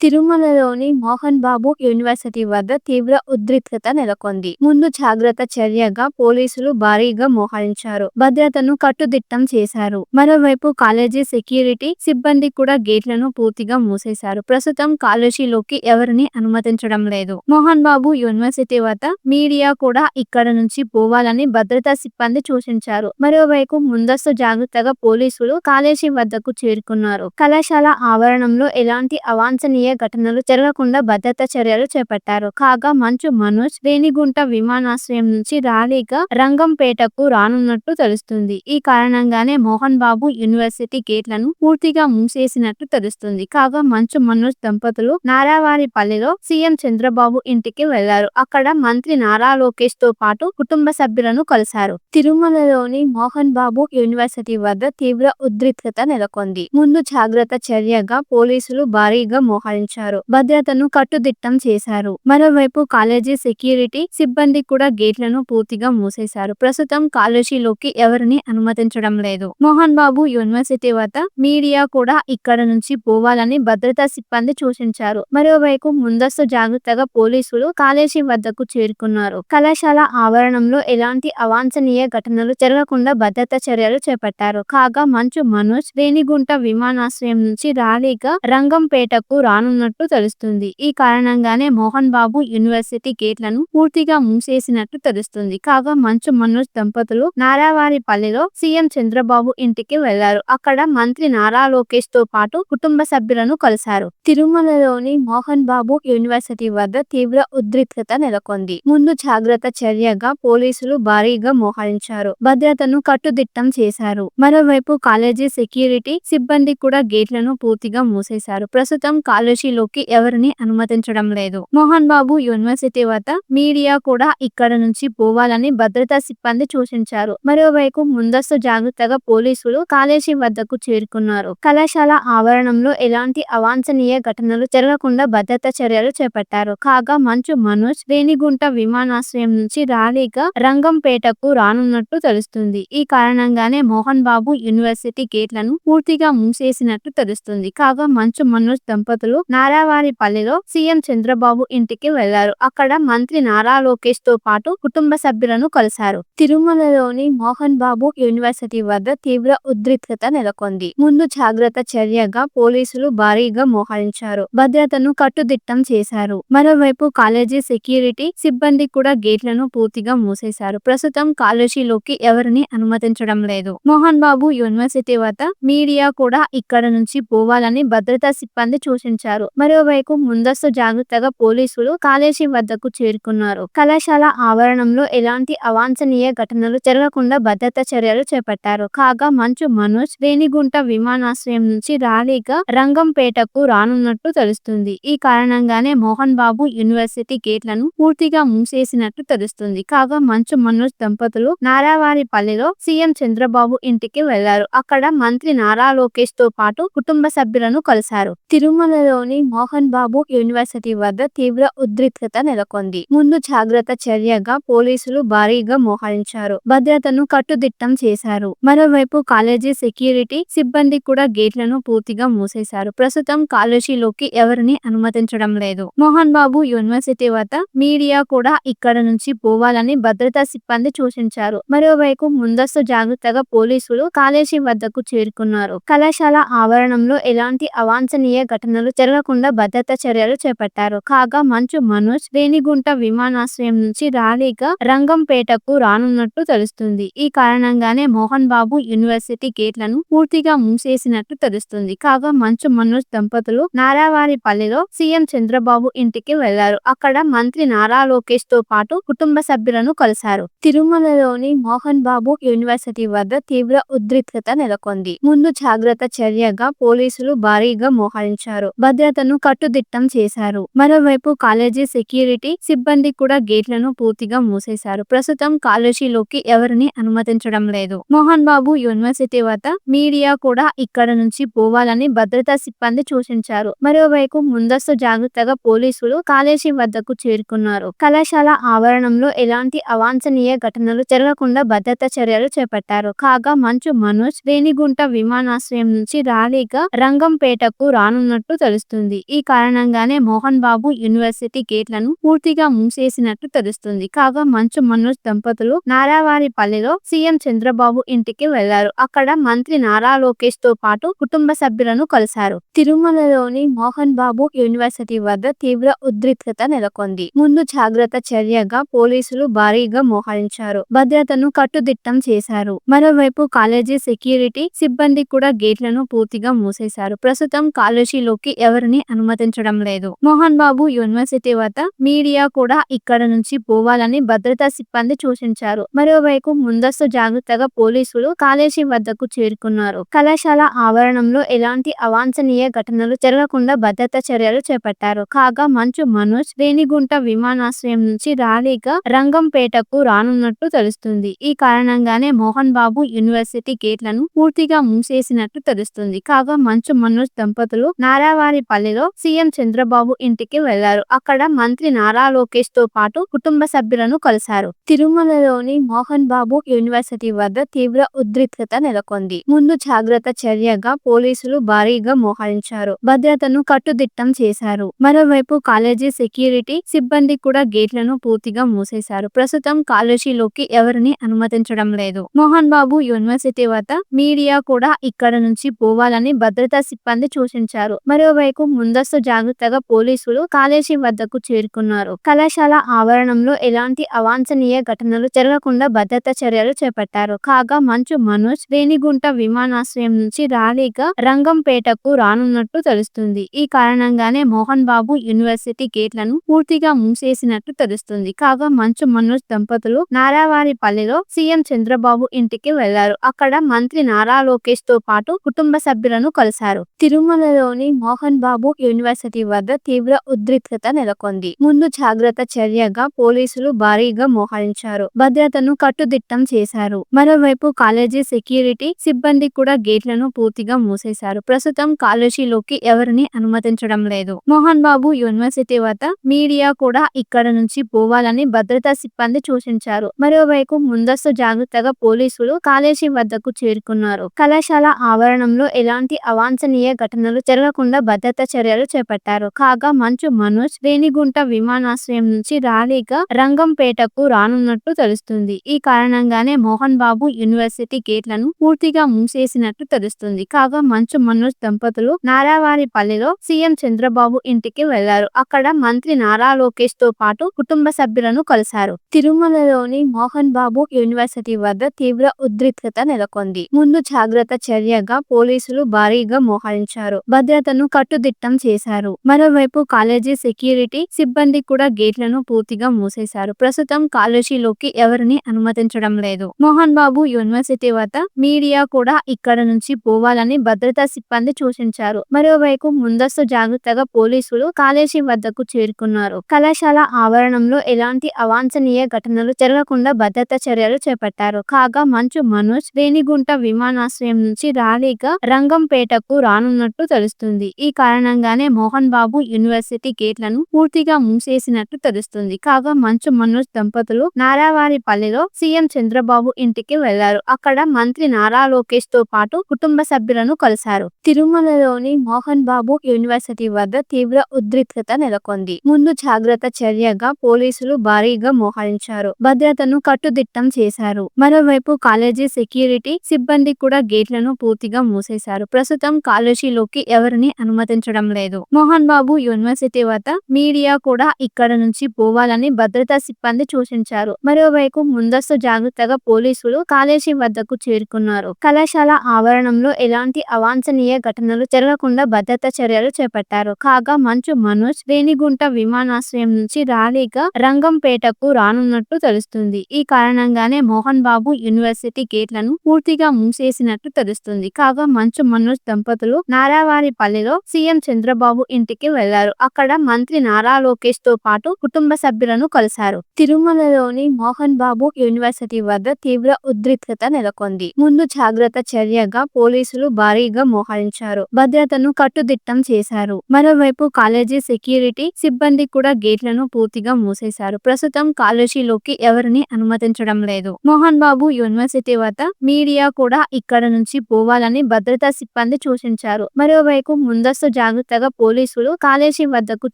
తిరుమలలోని మోహన్ బాబు యూనివర్సిటీ వద్ద తీవ్ర ఉద్రిక్తత నెలకొంది. ముందు జాగ్రత్త చర్యగా పోలీసులు భారీగా మోహరించారు. భద్రతను కట్టుదిట్టం చేశారు. మరోవైపు కాలేజీ సెక్యూరిటీ సిబ్బంది కూడా గేట్లను పూర్తిగా మూసేశారు. ప్రస్తుతం కాలేజీలోకి ఎవరిని అనుమతించడం లేదు. మోహన్ బాబు యూనివర్సిటీ వద్ద మీడియా కూడా ఇక్కడ నుంచి పోవాలని భద్రతా సిబ్బంది సూచించారు. మరోవైపు ముందస్తు జాగ్రత్తగా పోలీసులు కాలేజీ వద్దకు చేరుకున్నారు. కళాశాల ఆవరణంలో ఎలాంటి అవాంఛనీయ ఘటనలు జరగకుండా భద్రతా చర్యలు చేపట్టారు. కాగా మంచు మనోజ్ రేణిగుంట విమానాశ్రయం నుంచి ర్యాలీగా రంగంపేటకు రానున్నట్టు తెలుస్తుంది. ఈ కారణంగానే మోహన్ బాబు యూనివర్సిటీ గేట్లను పూర్తిగా మూసేసినట్టు తెలుస్తుంది. కాగా మంచు మనోజ్ దంపతులు నారావారిపల్లిలో సీఎం చంద్రబాబు ఇంటికి వెళ్ళారు. అక్కడ మంత్రి నారా లోకేష్తో పాటు కుటుంబ సభ్యులను కలిశారు. తిరుమలలోని మోహన్ బాబు యూనివర్సిటీ వద్ద తీవ్ర ఉద్రిక్తత నెలకొంది. ముందు జాగ్రత్త చర్యగా పోలీసులు భారీగా మోహరించారు భద్రతను కట్టుదిట్టం చేశారు. మరోవైపు కాలేజీ సెక్యూరిటీ సిబ్బంది కూడా గేట్లను పూర్తిగా మూసేశారు. ప్రస్తుతం కాలేజీలోకి ఎవరిని అనుమతించడం లేదు. మోహన్ బాబు యూనివర్సిటీ వద్ద మీడియా కూడా ఇక్కడ నుంచి పోవాలని భద్రతా సిబ్బంది సూచించారు. మరోవైపు ముందస్తు జాగ్రత్తగా పోలీసులు కాలేజీ వద్దకు చేరుకున్నారు. కళాశాల ఆవరణంలో ఎలాంటి అవాంఛనీయ ఘటనలు జరగకుండా భద్రతా చర్యలు చేపట్టారు. కాగా మంచు మనోజ్ రేణిగుంట విమానాశ్రయం నుంచి ర్యాలీగా రంగంపేటకు రానున్నట్లు తెలుస్తుంది. ఈ కారణంగానే మోహన్ బాబు యూనివర్సిటీ గేట్లను పూర్తిగా మూసేసినట్లు తెలుస్తుంది. కాగా మంచు మనోజ్ దంపతులు నారావారిపల్లిలో సీఎం చంద్రబాబు ఇంటికి వెళ్ళారు. అక్కడ మంత్రి నారా లోకేష్తో పాటు కుటుంబ సభ్యులను కలిశారు. తిరుమలలోని మోహన్ బాబు యూనివర్సిటీ వద్ద తీవ్ర ఉద్రిక్తత నెలకొంది. ముందు జాగ్రత్త చర్యగా పోలీసులు భారీగా మోహరించారు. భద్రతను కట్టుదిట్టం చేశారు. మరోవైపు కాలేజీ సెక్యూరిటీ సిబ్బంది కూడా గేట్లను పూర్తిగా మూసేశారు. ప్రస్తుతం కాలేజీలోకి ఎవరిని అనుమతించడం లేదు. మోహన్ బాబు యూనివర్సిటీ వద్ద మీడియా కూడా ఇక్కడ నుంచి పోవాలని భద్రతా సిబ్బంది సూచించారు. మరోవైపు ముందస్తు జాగ్రత్తగా పోలీసులు కాలేజీ వద్దకు చేరుకున్నారు. కళాశాల ఆవరణంలో ఎలాంటి అవాంఛనీయ ఘటనలు జరగకుండా భద్రతా చర్యలు చేపట్టారు. కాగా మంచు మనోజ్ రేణిగుంట విమానాశ్రయం నుంచి ర్యాలీగా రంగంపేటకు రానున్నట్టు తెలుస్తుంది. ఈ కారణంగానే మోహన్ బాబు యూనివర్సిటీ గేట్లను పూర్తిగా మూసేసినట్టు తెలుస్తుంది. కాగా మంచు మనోజ్ దంపతులు నారావారిపల్లిలో సీఎం చంద్రబాబు ఇంటికి వెళ్ళారు. అక్కడ మంత్రి నారా లోకేష్తో పాటు కుటుంబ సభ్యులను కలిశారు. తిరుమలలోని మోహన్ బాబు యూనివర్సిటీ వద్ద తీవ్ర ఉద్రిక్తత నెలకొంది. ముందు జాగ్రత్త చర్యగా పోలీసులు భారీగా మోహరించారు. భద్రతను కట్టుదిట్టం చేశారు. మరోవైపు కాలేజీ సెక్యూరిటీ సిబ్బంది కూడా గేట్లను పూర్తిగా మూసేశారు. ప్రస్తుతం కాలేజీలోకి ఎవరిని అనుమతించడం లేదు. మోహన్ బాబు యూనివర్సిటీ వద్ద మీడియా కూడా ఇక్కడ నుంచి పోవాలని భద్రతా సిబ్బంది సూచించారు. మరోవైపు ముందస్తు జాగ్రత్తగా పోలీసులు కాలేజీ వద్దకు చేరుకున్నారు. కళాశాల ఆవరణంలో ఎలాంటి అవాంఛనీయ ఘటనలు జరగకుండా భద్రతా చర్యలు చేపట్టారు. కాగా మంచు మనోజ్ రేణిగుంట విమానాశ్రయం నుంచి ర్యాలీగా రంగంపేటకు రానున్నట్టు తెలుస్తుంది. ఈ కారణంగానే మోహన్ బాబు యూనివర్సిటీ గేట్లను పూర్తిగా మూసేసినట్టు తెలుస్తుంది. కాగా మంచు మనోజ్ దంపతులు నారావారిపల్లిలో సీఎం చంద్రబాబు ఇంటికి వెళ్ళారు. అక్కడ మంత్రి నారా లోకేష్తో పాటు కుటుంబ సభ్యులను కలిశారు. తిరుమలలో లోని మోహన్ బాబు యూనివర్సిటీ వద్ద తీవ్ర ఉద్రిక్తత నెలకొంది. ముందు జాగ్రత్త చర్యగా పోలీసులు భారీగా మోహరించారు. భద్రతను కట్టుదిట్టం చేశారు. మరోవైపు కాలేజీ సెక్యూరిటీ సిబ్బంది కూడా గేట్లను పూర్తిగా మూసేశారు. ప్రస్తుతం కాలేజీలోకి ఎవరిని అనుమతించడం లేదు. మోహన్ బాబు యూనివర్సిటీ వద్ద మీడియా కూడా ఇక్కడ నుంచి పోవాలని భద్రతా సిబ్బంది సూచించారు. మరోవైపు ముందస్తు జాగ్రత్తగా పోలీసులు కాలేజీ వద్దకు చేరుకున్నారు. కళాశాల ఆవరణంలో ఎలాంటి అవాంఛనీయ ఘటనలు తగలకుండా భద్రతా చర్యలు చేపట్టారు. కాగా మంచు మనోజ్ రేణిగుంట విమానాశ్రయం నుంచి ర్యాలీగా రంగంపేటకు రానున్నట్టు తెలుస్తుంది. ఈ కారణంగానే మోహన్ బాబు యూనివర్సిటీ గేట్లను పూర్తిగా మూసేసినట్టు తెలుస్తుంది. కాగా మంచు మనోజ్ దంపతులు నారావారిపల్లిలో సీఎం చంద్రబాబు ఇంటికి వెళ్ళారు. అక్కడ మంత్రి నారా లోకేష్తో పాటు కుటుంబ సభ్యులను కలిశారు. తిరుమలలోని మోహన్ బాబు యూనివర్సిటీ వద్ద తీవ్ర ఉద్రిక్తత నెలకొంది. ముందు జాగ్రత్త చర్యగా పోలీసులు భారీగా మోహరించారు. భద్రతను కట్టుదిట్టం చేశారు. మరోవైపు కాలేజీ సెక్యూరిటీ సిబ్బంది కూడా గేట్లను పూర్తిగా మూసేశారు. ప్రస్తుతం కాలేజీలోకి ఎవరిని అనుమతించడం లేదు. మోహన్ బాబు యూనివర్సిటీ వద్ద మీడియా కూడా ఇక్కడ నుంచి పోవాలని భద్రతా సిబ్బంది సూచించారు. మరోవైపు ముందస్తు జాగ్రత్తగా పోలీసులు కాలేజీ వద్దకు చేరుకున్నారు. కళాశాల ఆవరణంలో ఎలాంటి అవాంఛనీయ ఘటనలు జరగకుండా భద్రతా చర్యలు చేపట్టారు. కాగా మంచు మనోజ్ రేణిగుంట విమానాశ్రయం నుంచి ర్యాలీగా రంగంపేటకు రానున్నట్టు తెలుసు తెలుస్తుంది. ఈ కారణంగానే మోహన్ బాబు యూనివర్సిటీ గేట్లను పూర్తిగా మూసేసినట్టు తెలుస్తుంది. కాగా మంచు మనోజ్ దంపతులు నారావారిపల్లిలో సీఎం చంద్రబాబు ఇంటికి వెళ్ళారు. అక్కడ మంత్రి నారా లోకేష్తో పాటు కుటుంబ సభ్యులను కలిశారు. తిరుమలలోని మోహన్ బాబు యూనివర్సిటీ వద్ద తీవ్ర ఉద్రిక్తత నెలకొంది. ముందు జాగ్రత్త చర్యగా పోలీసులు భారీగా మోహరించారు. భద్రతను కట్టుదిట్టం చేశారు. మరోవైపు కాలేజీ సెక్యూరిటీ సిబ్బంది కూడా గేట్లను పూర్తిగా మూసేశారు. ప్రస్తుతం కాలేజీలోకి ఎవరిని అనుమతించడం లేదు. మోహన్ బాబు యూనివర్సిటీ వద్ద మీడియా కూడా ఇక్కడ నుంచి పోవాలని భద్రతా సిబ్బంది సూచించారు. మరోవైపు ముందస్తు జాగ్రత్తగా పోలీసులు కాలేజీ వద్దకు చేరుకున్నారు. కళాశాల ఆవరణంలో ఎలాంటి అవాంఛనీయ ఘటనలు జరగకుండా భద్రతా చర్యలు చేపట్టారు. కాగా మంచు మనోజ్ రేణిగుంట విమానాశ్రయం నుంచి ర్యాలీగా రంగంపేటకు రానున్నట్టు తెలుస్తుంది. ఈ కారణంగానే మోహన్ బాబు యూనివర్సిటీ గేట్లను పూర్తిగా మూసేసినట్టు తెలుస్తుంది. కాగా మంచు మనోజ్ దంపతులు నారావారి పల్లెలో సీఎం చంద్రబాబు ఇంటికి వెళ్ళారు. అక్కడ మంత్రి నారా లోకేష్తో పాటు కుటుంబ సభ్యులను కలిశారు. తిరుమలలోని మోహన్ బాబు యూనివర్సిటీ వద్ద తీవ్ర ఉద్రిక్తత నెలకొంది. ముందు జాగ్రత్త చర్యగా పోలీసులు భారీగా మోహరించారు. భద్రతను కట్టుదిట్టం చేశారు. మరోవైపు కాలేజీ సెక్యూరిటీ సిబ్బంది కూడా గేట్లను పూర్తిగా మూసేశారు. ప్రస్తుతం కాలేజీలోకి ఎవరిని అనుమతించడం లేదు. మోహన్ బాబు యూనివర్సిటీ వద్ద మీడియా కూడా ఇక్కడ నుంచి పోవాలని భద్రతా సిబ్బంది సూచించారు. మరోవైపు ముందస్తు జాగ్రత్తగా పోలీసులు కాలేజీ వద్దకు చేరుకున్నారు. కళాశాల ఆవరణంలో ఎలాంటి అవాంఛనీయ ఘటనలు జరగకుండా భద్రతా చర్యలు చేపట్టారు. కాగా మంచు మనోజ్ రేణిగుంట విమానాశ్రయం నుంచి ర్యాలీగా రంగంపేటకు రానున్నట్టు తెలుస్తుంది. ఈ కారణంగానే మోహన్ బాబు యూనివర్సిటీ గేట్లను పూర్తిగా మూసేసినట్టు తెలుస్తుంది. కాగా మంచు మనోజ్ దంపతులు నారావారిపల్లిలో సీఎం చంద్రబాబు ఇంటికి వెళ్ళారు. అక్కడ మంత్రి నారా లోకేష్తో పాటు కుటుంబ సభ్యులను కలిశారు. తిరుమలలోని మోహన్ బాబు యూనివర్సిటీ వద్ద తీవ్ర ఉద్రిక్తత నెలకొంది. ముందు జాగ్రత్త చర్యగా పోలీసులు భారీగా మోహరించారు. భద్రతను కట్టుదిట్టం చేశారు. మరోవైపు కాలేజీ సెక్యూరిటీ సిబ్బంది కూడా గేట్లను పూర్తిగా మూసేశారు. ప్రస్తుతం కాలేజీలోకి ఎవరిని అనుమతించడం లేదు. మోహన్ బాబు యూనివర్సిటీ వద్ద మీడియా కూడా ఇక్కడ నుంచి పోవాలని భద్రతా సిబ్బంది సూచించారు. మరోవైపు ముందస్తు జాగ్రత్తగా పోలీసులు కాలేజీ వద్దకు చేరుకున్నారు. కళాశాల ఆవరణంలో ఎలాంటి అవాంఛనీయ ఘటనలు జరగకుండా భద్రత చర్యలు చేపట్టారు. కాగా మంచు మనోజ్ రేణిగుంట విమానాశ్రయం నుంచి ర్యాలీగా రంగంపేటకు రానున్నట్టు తెలుస్తుంది. ఈ కారణంగానే మోహన్ బాబు యూనివర్సిటీ గేట్లను పూర్తిగా మూసేసినట్టు తెలుస్తుంది. కాగా మంచు మనోజ్ దంపతులు నారావారిపల్లిలో సీఎం చంద్రబాబు ఇంటికి వెళ్ళారు. అక్కడ మంత్రి నారా లోకేష్తో పాటు కుటుంబ సభ్యులను కలిశారు. తిరుమలలోని మోహన్ బాబు యూనివర్సిటీ వద్ద తీవ్ర ఉద్రిక్తత నెలకొంది. ముందు జాగ్రత్త చర్యగా పోలీసులు భారీగా మోహరించారు. భద్రతను కట్టుదిట్టు చేశారు. మరోవైపు కాలేజీ సెక్యూరిటీ సిబ్బంది కూడా గేట్లను పూర్తిగా మూసేశారు. ప్రస్తుతం కాలేజీలోకి ఎవరిని అనుమతించడం లేదు. మోహన్ బాబు యూనివర్సిటీ వద్ద మీడియా కూడా ఇక్కడ నుంచి పోవాలని భద్రతా సిబ్బంది సూచించారు. మరోవైపు ముందస్తు జాగ్రత్తగా పోలీసులు కాలేజీ వద్దకు చేరుకున్నారు. కళాశాల ఆవరణంలో ఎలాంటి అవాంఛనీయ ఘటనలు జరగకుండా భద్రతా చర్యలు చేపట్టారు. కాగా మంచు మనోజ్ రేణిగుంట విమానాశ్రయం నుంచి ర్యాలీగా రంగంపేటకు రానున్నట్టు తెలుస్తుంది. ఈ కారణంగానే మోహన్ బాబు యూనివర్సిటీ గేట్లను పూర్తిగా మూసేసినట్టు తెలుస్తుంది. కాగా మంచు మనోజ్ దంపతులు నారావారిపల్లిలో సీఎం చంద్రబాబు ఇంటికి వెళ్ళారు. అక్కడ మంత్రి నారా లోకేష్తో పాటు కుటుంబ సభ్యులను కలిశారు. తిరుమలలోని మోహన్ బాబు యూనివర్సిటీ వద్ద తీవ్ర ఉద్రిక్తత నెలకొంది. ముందు జాగ్రత్త చర్యగా పోలీసులు భారీగా మోహరించారు. భద్రతను కట్టుదిట్టం చేశారు. మరోవైపు కాలేజీ సెక్యూరిటీ సిబ్బంది కూడా గేట్లను పూర్తిగా మూసేశారు. ప్రస్తుతం కాలేజీలోకి ఎవరిని అనుమతి అనుమతించడం లేదు. మోహన్ బాబు యూనివర్సిటీ వద్ద మీడియా కూడా ఇక్కడ నుంచి పోవాలని భద్రతా సిబ్బంది సూచించారు. మరోవైపు ముందస్తు జాగ్రత్తగా పోలీసులు కాలేజీ వద్దకు చేరుకున్నారు. కళాశాల ఆవరణంలో ఎలాంటి అవాంఛనీయ ఘటనలు జరగకుండా భద్రతా చర్యలు చేపట్టారు. కాగా మంచు మనోజ్ రేణిగుంట విమానాశ్రయం నుంచి ర్యాలీగా రంగంపేటకు రానున్నట్టు తెలుస్తుంది. ఈ కారణంగానే మోహన్ బాబు యూనివర్సిటీ గేట్లను పూర్తిగా మూసేసినట్టు తెలుస్తుంది. కాగా మంచు మనోజ్ దంపతులు నారావారిపల్లిలో సీఎం చంద్రబాబు ఇంటికి వెళ్ళారు. అక్కడ మంత్రి నారా లోకేష్తో పాటు కుటుంబ సభ్యులను కలిశారు. తిరుమలలోని మోహన్ బాబు యూనివర్సిటీ వద్ద తీవ్ర ఉద్రిక్తత నెలకొంది. ముందు జాగ్రత్త చర్యగా పోలీసులు భారీగా మోహరించారు. భద్రతను కట్టుదిట్టం చేశారు. మరోవైపు కాలేజీ సెక్యూరిటీ సిబ్బంది కూడా గేట్లను పూర్తిగా మూసేశారు. ప్రస్తుతం కాలేజీలోకి ఎవరిని అనుమతించడం లేదు. మోహన్ బాబు యూనివర్సిటీ వద్ద మీడియా కూడా ఇక్కడ నుంచి పోవాలని భద్రతా సిబ్బంది సూచించారు. మరోవైపు ముందస్తు జాగ్రత్తగా పోలీసులు కాలేజీ వద్దకు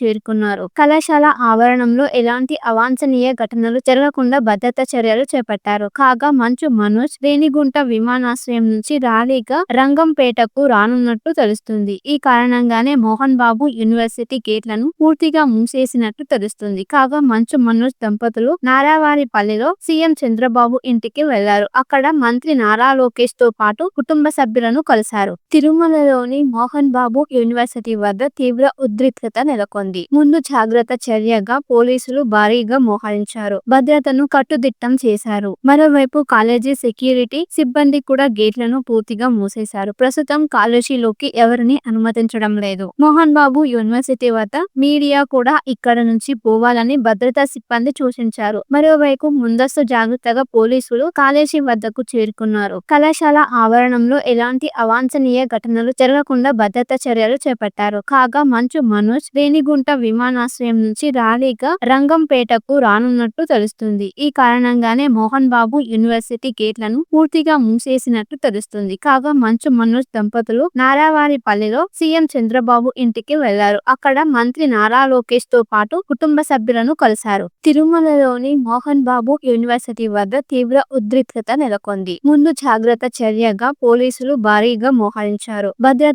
చేరుకున్నారు. కళాశాల ఆవరణంలో ఎలాంటి అవాంఛనీయ ఘటనలు జరగకుండా భద్రతా చర్యలు చేపట్టారు. కాగా మంచు మనోజ్ రేణిగుంట విమానాశ్రయం నుంచి ర్యాలీగా రంగంపేటకు రానున్నట్టు తెలుస్తుంది. ఈ కారణంగానే మోహన్ బాబు యూనివర్సిటీ గేట్లను పూర్తిగా మూసేసినట్టు తెలుస్తుంది. కాగా మంచు మనోజ్ దంపతులు నారావారిపల్లిలో సీఎం చంద్రబాబు ఇంటికి వెళ్ళారు. అక్కడ మంత్రి నారా లోకేష్తో పాటు కుటుంబ సభ్యులను కలిశారు. తిరుమలలోని మోహన్ బాబు యూనివర్సిటీ వద్ద తీవ్ర ఉద్రిక్తత నెలకొంది. ముందు జాగ్రత్త చర్యగా పోలీసులు భారీగా మోహరించారు. భద్రతను కట్టుదిట్టం చేశారు. మరోవైపు కాలేజీ సెక్యూరిటీ సిబ్బంది కూడా గేట్లను పూర్తిగా మూసేశారు. ప్రస్తుతం కాలేజీలోకి ఎవరిని అనుమతించడం లేదు. మోహన్ బాబు యూనివర్సిటీ వద్ద మీడియా కూడా ఇక్కడ నుంచి పోవాలని భద్రతా సిబ్బంది సూచించారు. మరోవైపు ముందస్తు జాగ్రత్తగా పోలీసులు కాలేజీ వద్దకు చేరుకున్నారు. కళాశాల ఆవరణంలో ఎలాంటి అవాంఛనీయ ఘటనలు జరగకుండా భద్రతా చర్యలు చేపట్టారు కాగా మంచు మనోజ్ రేణిగుంట విమానాశ్రయం నుంచి ర్యాలీగా రంగంపేటకు రానున్నట్టు తెలుస్తుంది. ఈ కారణంగానే మోహన్ బాబు యూనివర్సిటీ గేట్లను పూర్తిగా మూసేసినట్టు తెలుస్తుంది. కాగా మంచు మనోజ్ దంపతులు నారావారిపల్లిలో సీఎం చంద్రబాబు ఇంటికి వెళ్ళారు. అక్కడ మంత్రి నారా లోకేష్తో పాటు కుటుంబ సభ్యులను కలిశారు. తిరుమలలోని మోహన్ బాబు యూనివర్సిటీ వద్ద తీవ్ర ఉద్రిక్తత నెలకొంది. ముందు జాగ్రత్త చర్యగా పోలీసులు భారీగా మోహరించారు. భద్రత